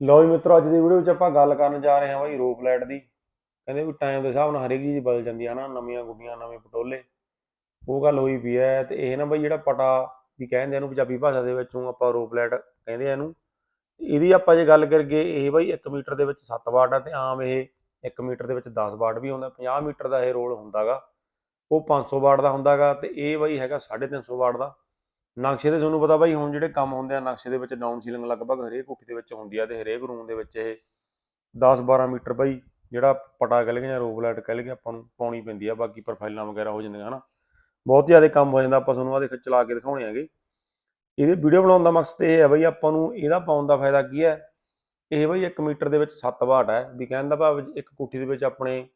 ਲਓ ਜੀ ਮਿੱਤਰੋ, ਅੱਜ ਦੀ ਵੀਡੀਓ ਵਿੱਚ ਆਪਾਂ ਗੱਲ ਕਰਨ ਜਾ ਰਹੇ ਹਾਂ ਬਾਈ ਰੋਪ ਲਾਈਟ ਦੀ। ਕਹਿੰਦੇ ਵੀ ਟਾਈਮ ਦੇ ਹਿਸਾਬ ਨਾਲ ਹਰੇਕ ਚੀਜ਼ ਬਦਲ ਜਾਂਦੀ ਹੈ ਨਾ, ਨਵੀਆਂ ਗੁੱਡੀਆਂ, ਨਵੇਂ ਪਟੋਲੇ। ਉਹ ਗੱਲ ਹੋਈ ਪਈ ਹੈ ਤੇ ਇਹ ਨਾ ਬਾਈ ਜਿਹੜਾ ਪਟਾ ਵੀ ਕਹਿੰਦੇ ਇਹਨੂੰ ਪੰਜਾਬੀ ਭਾਸ਼ਾ ਦੇ ਵਿੱਚੋਂ ਆਪਾਂ ਰੋਪ ਲਾਈਟ ਕਹਿੰਦੇ ਆ ਇਹਨੂੰ। ਇਹਦੀ ਆਪਾਂ ਜੇ ਗੱਲ ਕਰੀਏ, ਇਹ ਬਾਈ 1 ਮੀਟਰ ਦੇ ਵਿੱਚ 7 ਵਾਟ ਆ ਤੇ ਆਮ ਇਹ 1 ਮੀਟਰ ਦੇ ਵਿੱਚ 10 ਵਾਟ ਵੀ ਹੁੰਦਾ 50 ਮੀਟਰ ਦਾ ਇਹ ਰੋਲ ਹੁੰਦਾਗਾ। ਉਹ 500 ਵਾਟ ਦਾ ਹੁੰਦਾਗਾ ਤੇ ਇਹ ਬਾਈ ਹੈਗਾ 350 ਵਾਟ ਦਾ। ਨਕਸ਼ੇ ਦੇ ਤੁਹਾਨੂੰ ਪਤਾ ਬਾਈ, ਹੁਣ ਜਿਹੜੇ ਕੰਮ ਹੁੰਦੇ ਆ, ਨਕਸ਼ੇ ਦੇ ਵਿੱਚ ਡਾਊਨ ਸੀਲਿੰਗ ਲਗਭਗ ਹਰੇਕ ਕੋਠੀ ਦੇ ਵਿੱਚ ਹੁੰਦੀ ਆ ਤੇ ਹਰੇਕ ਰੂਮ ਦੇ ਵਿੱਚ ਇਹ 10-12 ਮੀਟਰ ਬਾਈ, ਜਿਹੜਾ ਪਟਾ ਕਹਿ ਲਈਏ ਜਾਂ ਰੋਬ ਲਾਈਟ ਕਹਿ ਲਈਏ ਆਪਾਂ ਨੂੰ ਪਾਉਣੀ ਪੈਂਦੀ ਆ, ਬਾਕੀ ਪ੍ਰੋਫਾਈਲਾਂ ਵਗੈਰਾ ਹੋ ਜਾਂਦੀਆਂ, ਹਨਾ। ਬਹੁਤ ਜ਼ਿਆਦਾ ਕੰਮ ਹੋ ਜਾਂਦਾ, ਆਪਾਂ ਤੁਹਾਨੂੰ ਆ ਦੇਖ, ਚਲਾ ਕੇ ਦਿਖਾਉਣੇ ਹੈਗੇ। ਇਹਦੇ ਵੀਡੀਓ ਬਣਾਉਣ ਦਾ ਮਕਸਦ ਇਹ ਹੈ ਬਈ, ਆਪਾਂ ਨੂੰ ਇਹਦਾ ਪਾਉਣ ਦਾ ਫਾਇਦਾ ਕੀ ਹੈ? ਇਹ ਬਈ 1 ਮੀਟਰ ਦੇ ਵਿੱਚ 7 ਵਾਟ ਹੈ। ਵੀ ਕਹਿਣ ਦਾ ਭਾਵ ਇੱਕ ਕੋਠੀ ਦੇ ਵਿੱਚ ਆਪਣੇ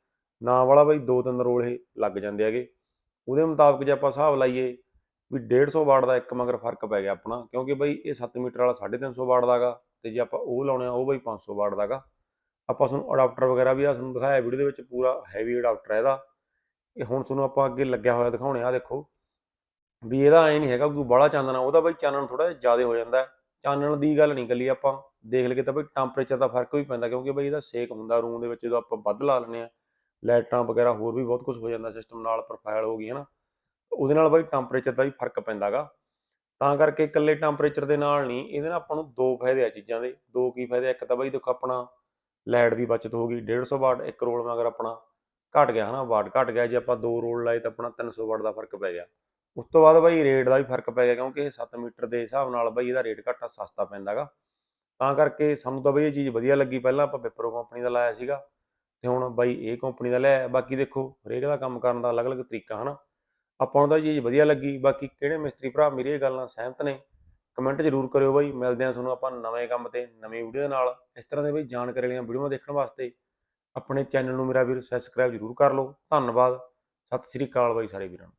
ਨਾਂ ਵਾਲਾ ਬਈ, ਦੋ ਤਿੰਨ ਰੋਲ ਇਹ ਲੱਗ ਜਾਂਦੇ ਹੈਗੇ। ਉਹਦੇ ਮੁਤਾਬਕ ਜੇ ਆਪਾਂ ਹਿਸਾਬ ਲਾਈਏ ਵੀ 150 ਵਾਟ ਦਾ ਇੱਕ ਮਗਰ ਫ਼ਰਕ ਪੈ ਗਿਆ ਆਪਣਾ, ਕਿਉਂਕਿ ਬਈ ਇਹ 7 ਮੀਟਰ ਵਾਲਾ 350 ਵਾਟ ਦਾਗਾ ਤੇ ਜੇ ਆਪਾਂ ਉਹ ਲਾਉਣੇ ਆ, ਉਹ ਬਈ 500 ਵਾਟ ਦਾਗਾ ਆਪਾਂ ਤੁਹਾਨੂੰ ਅਡਾਪਟਰ ਵਗੈਰਾ ਵੀ ਆ ਤੁਹਾਨੂੰ ਦਿਖਾਇਆ ਵੀਡੀਓ ਦੇ ਵਿੱਚ, ਪੂਰਾ ਹੈਵੀ ਅਡਾਪਟਰ ਹੈ ਇਹਦਾ। ਇਹ ਹੁਣ ਤੁਹਾਨੂੰ ਆਪਾਂ ਅੱਗੇ ਲੱਗਿਆ ਹੋਇਆ ਦਿਖਾਉਣੇ ਆ ਦੇਖੋ। ਵੀ ਇਹਦਾ ਐ ਨਹੀਂ ਹੈਗਾ, ਕੋਈ ਬਾਹਲਾ ਚਾਨਣਾ ਉਹਦਾ ਬਈ ਚਾਨਣ ਥੋੜਾ ਜ਼ਿਆਦਾ ਹੋ ਜਾਂਦਾ। ਚਾਨਣ ਦੀ ਗੱਲ ਨਹੀਂ ਕੱਲੀ ਆਪਾਂ, ਦੇਖ ਲਈਏ ਤਾਂ ਬਈ ਟੈਂਪਰੇਚਰ ਦਾ ਫ਼ਰਕ ਵੀ ਪੈਂਦਾ, ਕਿਉਂਕਿ ਬਈ ਇਹਦਾ ਸੇਕ ਹੁੰਦਾ ਰੂਮ ਦੇ ਵਿੱਚ, ਜਦੋਂ ਆਪਾਂ ਵੱਧ ਲਾ ਲੈਂਦੇ ਆ, ਲਾਈਟਾਂ ਵਗੈਰਾ ਹੋਰ ਵੀ ਬਹੁਤ ਕੁਝ ਹੋ ਜਾਂਦਾ ਸਿਸਟਮ ਨਾਲ ਪ੍ਰੋਫਾਈਲ ਹੋ ਗਈ, ਹੈ ਨਾ। ਉਹਦੇ ਨਾਲ ਬਾਈ ਟੈਂਪਰੇਚਰ ਦਾ ਵੀ ਫ਼ਰਕ ਪੈਂਦਾਗਾ। ਤਾਂ ਕਰਕੇ ਇਕੱਲੇ ਟੈਂਪਰੇਚਰ ਦੇ ਨਾਲ ਨਹੀਂ, ਇਹਦੇ ਨਾਲ ਆਪਾਂ ਨੂੰ ਦੋ ਫਾਇਦੇ ਆ ਚੀਜ਼ਾਂ ਦੇ। ਦੋ ਕੀ ਫਾਇਦੇ ਇੱਕ ਤਾਂ ਬਾਈ ਦੇਖੋ ਆਪਣਾ ਲਾਈਟ ਦੀ ਬਚਤ ਹੋ ਗਈ 150 ਵਾਟ ਇੱਕ ਰੋਲ ਮਗਰ ਆਪਣਾ ਘਟ ਗਿਆ ਹਨਾ, ਵਾਟ ਘਟ ਗਿਆ, ਜੇ ਆਪਾਂ ਦੋ ਰੋਲ ਲਾਏ ਤਾਂ ਆਪਣਾ 300 ਵਾਟ ਦਾ ਫ਼ਰਕ ਪੈ ਗਿਆ। ਉਸ ਤੋਂ ਬਾਅਦ ਬਾਈ ਰੇਟ ਦਾ ਵੀ ਫ਼ਰਕ ਪੈ ਗਿਆ, ਕਿਉਂਕਿ ਇਹ 7 ਮੀਟਰ ਦੇ ਹਿਸਾਬ ਨਾਲ ਬਾਈ ਇਹਦਾ ਰੇਟ ਘੱਟ ਆ, ਸਸਤਾ ਪੈਂਦਾਗਾ। ਤਾਂ ਕਰਕੇ ਸਾਨੂੰ ਤਾਂ ਬਈ ਇਹ ਚੀਜ਼ ਵਧੀਆ ਲੱਗੀ, ਪਹਿਲਾਂ ਆਪਾਂ ਵਿਪਰੋ ਕੰਪਨੀ ਦਾ ਲਾਇਆ ਸੀਗਾ, ਤੇ ਹੁਣ ਬਾਈ ਇਹ ਕੰਪਨੀ ਦਾ ਲਿਆ, ਬਾਕੀ ਦੇਖੋ ਹਰੇਕ ਦਾ ਕੰਮ ਕਰਨ ਦਾ ਅਲੱਗ-ਅਲੱਗ ਤਰੀਕਾ ਹਨਾ। ਆਪਾਂ ਨੂੰ ਤਾਂ ਇਹ ਚੀਜ਼ ਵਧੀਆ ਲੱਗੀ। ਬਾਕੀ ਕਿਹੜੇ ਮਿਸਤਰੀ ਭਰਾ ਮੇਰੀ ਇਹ ਗੱਲ ਨਾਲ ਸਹਿਮਤ ਨੇ ਕਮੈਂਟ ਜ਼ਰੂਰ ਕਰਿਓ ਬਾਈ। ਮਿਲਦੇ ਆ ਤੁਹਾਨੂੰ ਆਪਾਂ ਨਵੇਂ ਕੰਮ ਤੇ, ਨਵੀਂ ਵੀਡੀਓ ਦੇ ਨਾਲ। ਇਸ ਤਰ੍ਹਾਂ ਦੇ ਬਈ ਜਾਣਕਾਰੀ ਵਾਲੀਆਂ ਵੀਡੀਓਆਂ ਦੇਖਣ ਵਾਸਤੇ ਆਪਣੇ ਚੈਨਲ ਨੂੰ ਮੇਰਾ ਵੀਰ ਸਬਸਕ੍ਰਾਈਬ ਜ਼ਰੂਰ ਕਰ ਲਓ। ਧੰਨਵਾਦ। ਸਤਿ ਸ੍ਰੀ ਅਕਾਲ ਬਾਈ ਸਾਰੇ ਵੀਰਾਂ ਨੂੰ।